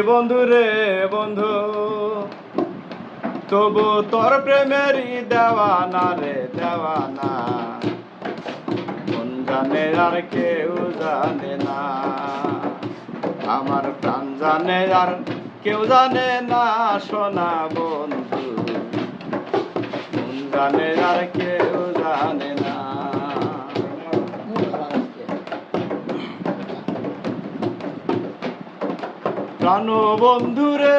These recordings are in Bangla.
বন্ধু রে বন্ধু, তবু তোর প্রেমেরই দেওয়ানা রে দেওয়ানা। মন জানে আর কেউ জানে না। আমার প্রাণ জানে আর কেউ জানে না, সোনা বন্ধু। মন জানে আর কেউ জানে প্রাণ বন্ধুরে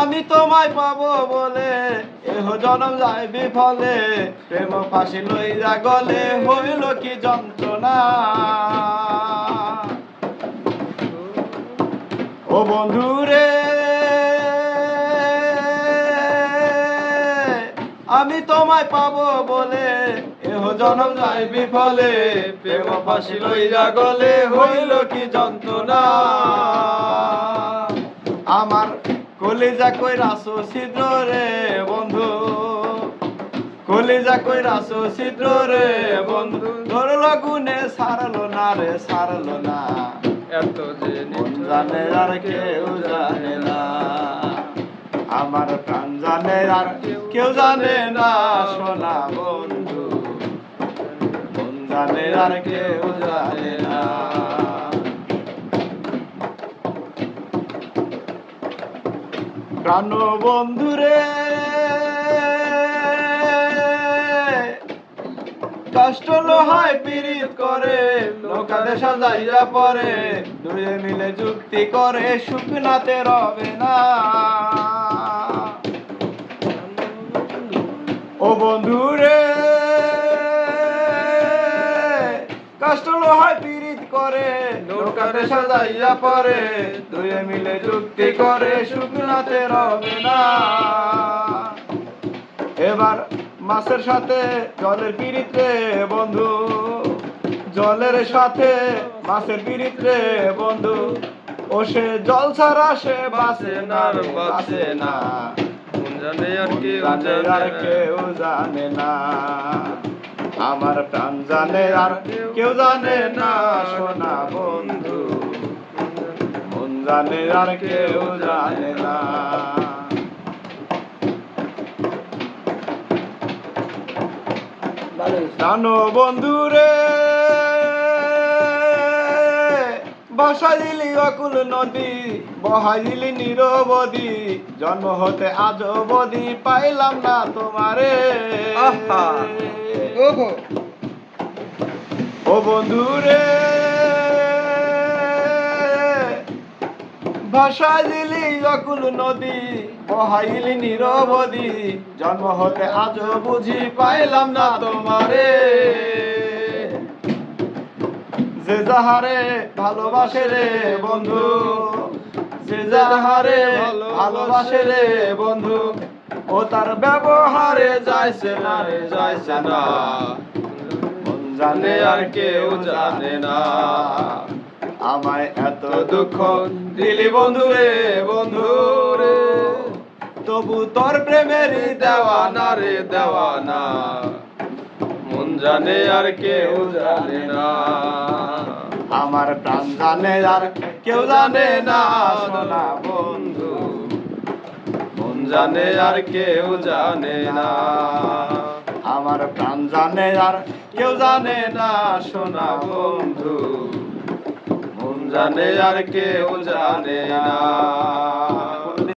আমি তোমায় পাবো বলে, এহ জনম যায় বিফলে। প্রেম ফাঁসি লইয়া গলে, হইল কি যন্ত্রণা? ও বন্ধুরে আমি তোমায় পাবো বলে এহ জনম যায় বিফলে প্রেম ফাঁসি লইয়া গলে হইল কি যন্ত্রণা। আমার কলিজা কই রাসো ছিদ্র রে বন্ধু কলিজা কই রাসো ছিদ্র রে বন্ধু। তোর লগুনে সারলো না রে সারলো না। এত যে জানে আর কেউ জানে না। আমার প্রাণ জানে আর কেউ জানে না সোনা বন্ধু। জানে আর কেউ জানে না। প্রাণ বন্ধুরে কষ্ট লোহায় পীড়িত করে নৌকা দেশা যাইয়া পরে দুয়ে মিলে যুক্তি করে শুকনাতে রবে না। ও বন্ধুরে কষ্ট লোহায় পীড়িত করে নৌকা দেশা যাইয়া পরে দুয়ে মিলে যুক্তি করে শুকনাতে রবে না। এবার মাছের সাথে জলের পিড়িত রে বন্ধু জলের সাথে মাছের পিড়িত রে বন্ধু ও সে জল ছাড়া সে বাঁচে না রে, বাঁচে না। জানে আর কেউ জানে না। আমার প্রাণ জানে আর কেউ জানে না সোনা বন্ধু। মন জানে আর কেউ জানে না। জানো বন্ধুরে বসাইলি অকুল নদী বহাইলি নিরবধি জন্ম হতে আজ অবধি পাইলাম না তোমারে। আহা। ওহো ও বন্ধুরে ভাষা দিলি অকুল নদী বহাইলি নিরবধি জন্ম হতে আজ বুঝি পাইলাম না তোমারে। যাহারে ভালোবাসে রে বন্ধু যে যাহারে ভালোবাসে রে বন্ধু, ও তার ব্যবহারে যাইছে না রে, যাইছে না। জানে আর কেউ জানে না। আমায় এত দুঃখ দিলি বন্ধু রে বন্ধু রে। তবু তোর প্রেমেরই দেওয়ানা রে, দেওয়ানা। জানে আর কেউ জানে না। আমার প্রাণ জানে আর কেউ জানে না সোনা বন্ধু। মন জানে আর কেউ জানে না। আমার প্রাণ জানে আর কেউ জানে না সোনা বন্ধু। মন জানে আর কেউ জানে না।